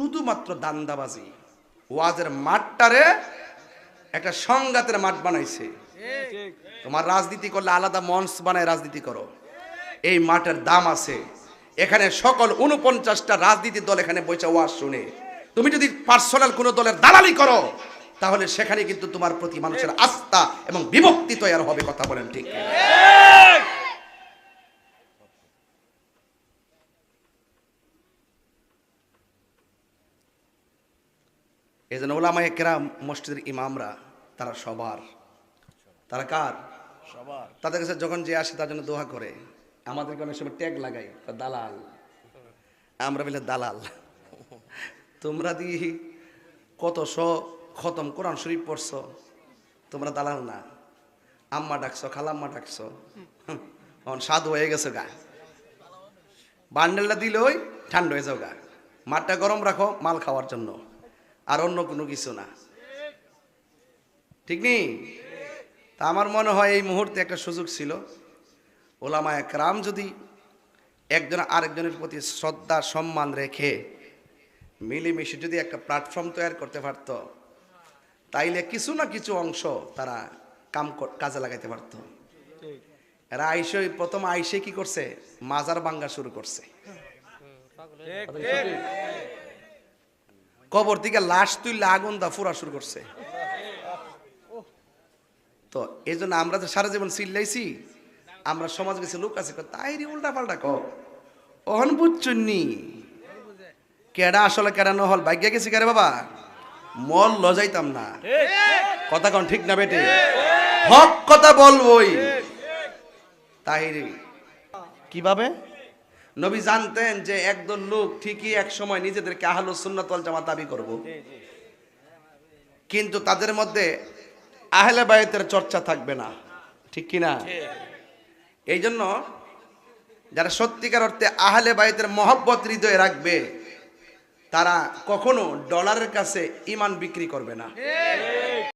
শুধুমাত্র দান্দাবাজি। ওয়াজের মাঠটারে একটা সংঘাতের মাঠ বানাইছে। তোমার রাজনীতি করলে আলাদা মঞ্চ বানায় রাজনীতি করো। এই মাঠের দাম আছে। এখানে সকল উনপঞ্চাশটা রাজনীতির দল এখানে বসে ওয়াজ শুনে। তুমি যদি পার্সোনাল কোনো দলের দালালি করো, তাহলে সেখানে কিন্তু তোমার প্রতি মানুষের আস্থা এবং বিভক্তি তৈরি হবে, কথা বলেন ঠিক এই জন্য ওলামায় কেরাম মসজিদের ইমামরা তারা সবার। তারা কার? সবার। তাদের কাছে যখন যে আসে তার জন্য দোয়া করে। আমাদেরকে অনেক সময় ট্যাগ লাগাই দালাল। আমরা বলে দালাল। তোমরা দি কত শ খতম কোরআন শরীফ পড়ছ তোমরা দালাল না। আম্মা ডাকছো খালাম্মা ডাকছো। এখন স্বাদ হয়ে গেছে গা। বান্ডেলটা দিলে ওই ঠান্ডা হয়ে যাও গা। মাঠটা গরম রাখো মাল খাওয়ার জন্য। আর অন্য কোনো কিছু না। ঠিক নেই? তা আমার মনে হয় এই মুহূর্তে একটা সুযোগ ছিল। ওলামা একরাম যদি একজন আরেকজনের প্রতি শ্রদ্ধা, সম্মান রেখে মিলেমিশে যদি একটা প্ল্যাটফর্ম তৈরি করতে পারত, তাইলে কিছু না কিছু অংশ তারা কাম কাজে লাগাইতে পারত। এরা আইসে, প্রথম আইসে কি করছে? মাজার বাঙ্গা শুরু করছে। কবর থেকে লাশ তুললে আগুন দা ফুরা শুরু করছে। তো এই জন্য আমরা তো সারা জীবন চিল্লাইছি, আমরা সমাজ গেছে লোক আছে তাই রে উল্টা পাল্টা ক অহন বুঝছুননি কেডা আসলে, কেডা নহল? ভাগ্য গেছি কেরে বাবা? মল লজাইতাম না। কথা কন ঠিক না বেটে? হক কথা বলবই। তাহিরি কীভাবে? নবী জানতেন যে একদল লোক ঠিকই এক সময় নিজেদেরকে আহলুস সুন্নাত ওয়াল জামাত দাবি করব। কিন্তু তাদের মধ্যে আহলে বায়তের চর্চা থাকবে না। ঠিক কি না এই জন্য যারা সত্যিকার অর্থে আহলে বায়তের মহব্বত হৃদয়ে রাখবে তারা কখনো ডলারের কাছে ইমান বিক্রি করবে না।